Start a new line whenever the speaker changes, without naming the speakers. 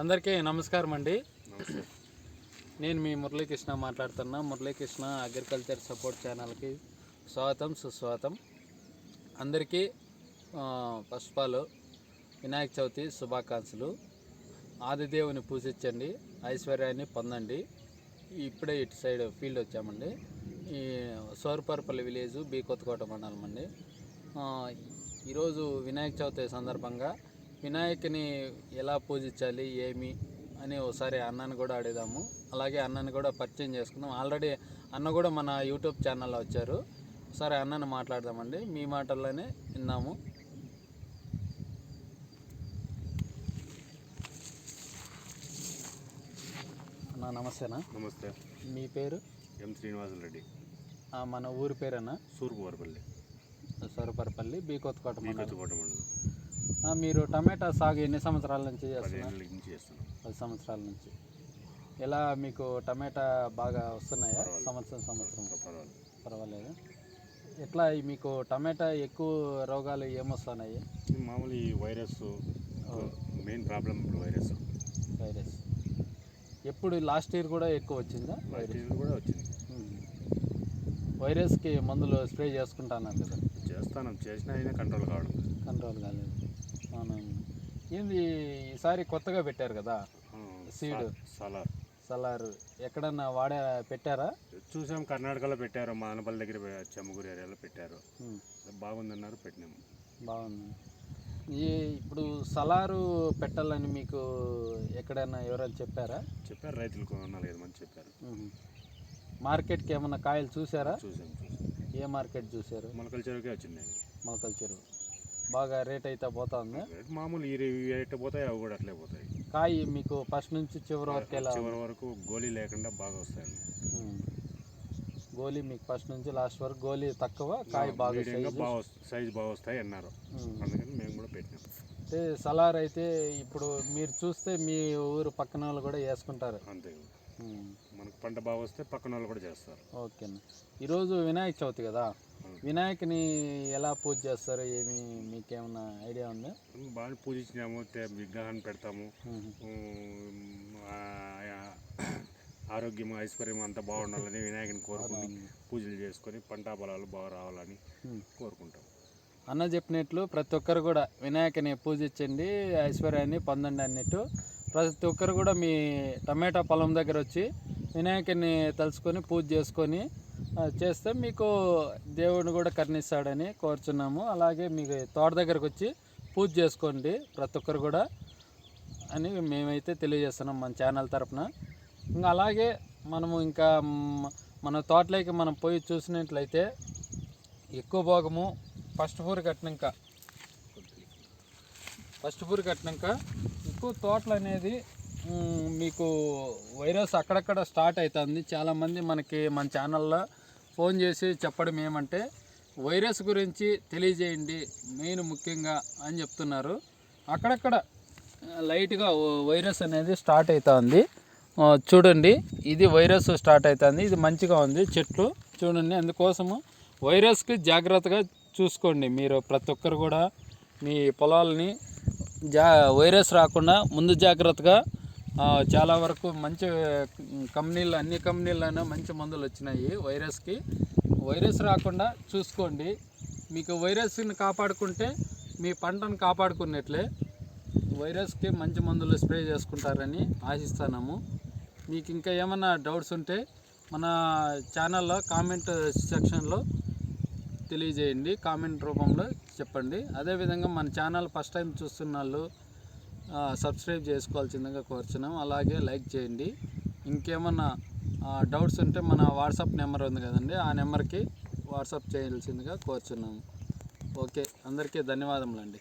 అందరికీ నమస్కారం అండి. నేను మీ మురళీకృష్ణ మాట్లాడుతున్నా. మురళీకృష్ణ అగ్రికల్చర్ సపోర్ట్ ఛానల్కి స్వాగతం సుస్వాగతం. అందరికీ ఆల్ వినాయక చవితి శుభాకాంక్షలు. ఆదిదేవుని పూజించండి ఐశ్వర్యాన్ని పొందండి. ఇప్పుడే ఇటు సైడ్ ఫీల్డ్ వచ్చామండి. ఈ సోరపరపల్లి విలేజ్ బి కొత్తకోట మండలం అండి. ఈరోజు వినాయక చవితి సందర్భంగా వినాయకుని ఎలా పూజించాలి ఏమి అని ఒకసారి అన్నని కూడా అడుగుదాము. అలాగే అన్నని కూడా పరిచయం చేసుకుందాం. ఆల్రెడీ అన్న కూడా మన యూట్యూబ్ ఛానల్లో వచ్చారు. ఒకసారి అన్నని మాట్లాడదామండి. మీ మాటల్లోనే విన్నాము అన్న నమస్తేనా?
నమస్తే.
మీ పేరు?
ఎం శ్రీనివాసులు రెడ్డి.
మన ఊరి పేరేనా?
సూర్పువరపల్లి.
సొరపరపల్లి బి కొత్తకోట మండలం. మీరు టమాటా సాగు ఎన్ని సంవత్సరాల నుంచి చేస్తున్నారు? పది సంవత్సరాల నుంచి. ఎలా మీకు టమాటా బాగా వస్తున్నాయా. సంవత్సరం సంవత్సరం.
పర్వాలేదు.
పర్వాలేదు. ఎట్లా మీకు టమాటా ఎక్కువ రోగాలు ఏమొస్తున్నాయి?
మామూలు ఈ virus main problem virus.
Virus. ఎప్పుడు లాస్ట్ ఇయర్ కూడా ఎక్కువ వచ్చిందా?
లాస్ట్ ఇయర్ కూడా వచ్చింది.
వైరస్కి మందులు స్ప్రే చేసుకుంటున్నారు కదా?
చేస్తాను. చేసినా అయినా కంట్రోల్ కావడం.
కంట్రోల్ కాలేదు. ఏంది ఈసారి కొత్తగా పెట్టారు కదా
ఆ,
Seed.
సా- సలార్.
సలార్. ఎక్కడన్నా వాడే పెట్టారా?
చూసాం కర్ణాటకలో పెట్టారు మానపల్లి దగ్గర పె- చెమ్మగూరు ఏరియాలో పెట్టారు. బాగుందన్నారు పెట్టినాము.
బాగుంది. ఈ ఇప్పుడు సలారు పెట్టాలని మీకు ఎక్కడైనా ఎవరైనా చెప్పారా?
చెప్పారు రైతులకు నాలుగైదు మంది చెప్పారు.
మార్కెట్కి ఏమన్నా కాయలు చూసారా?
చూసాం
ఏ మార్కెట్ చూసారు?
మొలకల చెరువుకే వచ్చింది
మొలకల చెరువు. బాగా రేట్ అయితే పోతుంది.
రేట్ మామూలు ఈ రే- ఇవి ఎట్ట పోతాయి అవి కూడా అట్లే పోతాయి.
కాయ మీకు ఫస్ట్ నుంచి చివరి వరకు ఎలా
చివరి వరకు గోళీ లేకుండా బాగా వస్తాయి
మ్మ్. గోలీ మీకు ఫస్ట్ నుంచి లాస్ట్ వరకు గోలీ తక్కువ కాయ బాగా సైజు.
బాగా వస్తాయి అన్నారు. అందుకని మేము కూడా పెట్టినాం.
అంటే సలార్ అయితే ఇప్పుడు మీరు చూస్తే మీ ఊరు పక్కన వాళ్ళు కూడా వేసుకుంటారు.
అంతే. మనకు పంట బాగా వస్తే పక్కన వాళ్ళు కూడా చేస్తారు.
ఓకే ఈరోజు వినాయక చవితి కదా? వినాయకుని ఎలా పూజ చేస్తారో ఏమి మీకేమన్నా ఐడియా ఉందా?
బాగా పూజించినాము విగ్రహాన్ని పెడతాము. ఆరోగ్యం ఐశ్వర్యం అంతా బాగుండాలని వినాయకుని కోరుకుని పూజలు చేసుకొని పంట పొలాలు బాగా రావాలని. కోరుకుంటాం.
అన్న చెప్పినట్లు ప్రతి ఒక్కరు కూడా వినాయకుని పూజించండి ఐశ్వర్యాన్ని పొందండి అన్నట్టు. ప్రతి ఒక్కరు కూడా మీ టమాటా పొలం దగ్గర వచ్చి వినాయకుని తలుచుకొని పూజ చేసుకొని చేస్తే మీకు దేవుడిని కూడా కర్ణిస్తాడని కోరుచున్నాము. అలాగే మీకు తోట దగ్గరకు వచ్చి పూజ చేసుకోండి ప్రతి ఒక్కరు కూడా అని మేమైతే తెలియజేస్తున్నాం మన ఛానల్ తరఫున ఇంకా అలాగే మనము ఇంకా మన తోటలోకి మనం పోయి చూసినట్లయితే ఎక్కువ భాగము ఫస్ట్ ఫ్లోర్ కట్టినాక ఫస్ట్ ఫ్లోర్ కట్టినాక ఎక్కువ తోటలు అనేది మీకు వైరస్ అక్కడక్కడ స్టార్ట్ అవుతుంది. చాలామంది మనకి మన ఛానల్లో ఫోన్ చేసి చెప్పడం ఏమంటే వైరస్ గురించి తెలియజేయండి మెయిన్ ముఖ్యంగా అని చెప్తున్నారు. అక్కడక్కడ లైట్గా వైరస్ అనేది స్టార్ట్ అవుతుంది చూడండి ఇది వైరస్ స్టార్ట్ అవుతుంది ఇది మంచిగా ఉంది. చెట్లు చూడండి అందుకోసము వైరస్కి జాగ్రత్తగా చూసుకోండి మీరు ప్రతి ఒక్కరు కూడా. మీ పొలాలని జా వైరస్ రాకుండా ముందు జాగ్రత్తగా చాలా వరకు మంచి కంపెనీలు అన్ని కంపెనీల్లోనూ మంచి మందులు వచ్చినాయి వైరస్కి. వైరస్ రాకుండా చూసుకోండి. మీకు వైరస్ని కాపాడుకుంటే మీ పంటను కాపాడుకున్నట్లే వైరస్కి మంచి మందులు స్ప్రే చేసుకుంటారని ఆశిస్తున్నాము. మీకు ఇంకా ఏమైనా డౌట్స్ ఉంటే మన ఛానల్లో కామెంట్ సెక్షన్లో తెలియజేయండి. కామెంట్ రూపంలో చెప్పండి. అదేవిధంగా మన ఛానల్ ఫస్ట్ టైం చూస్తున్న వాళ్ళు సబ్స్క్రైబ్ చేసుకోవాల్సిందిగా కోరుచున్నాం. అలాగే లైక్ చేయండి. ఇంకేమన్నా డౌట్స్ ఉంటే మన వాట్సాప్ నెంబర్ ఉంది కదండి ఆ నెంబర్కి వాట్సాప్ చేయాల్సిందిగా కోరుచున్నాము ఓకే అందరికీ ధన్యవాదములండి.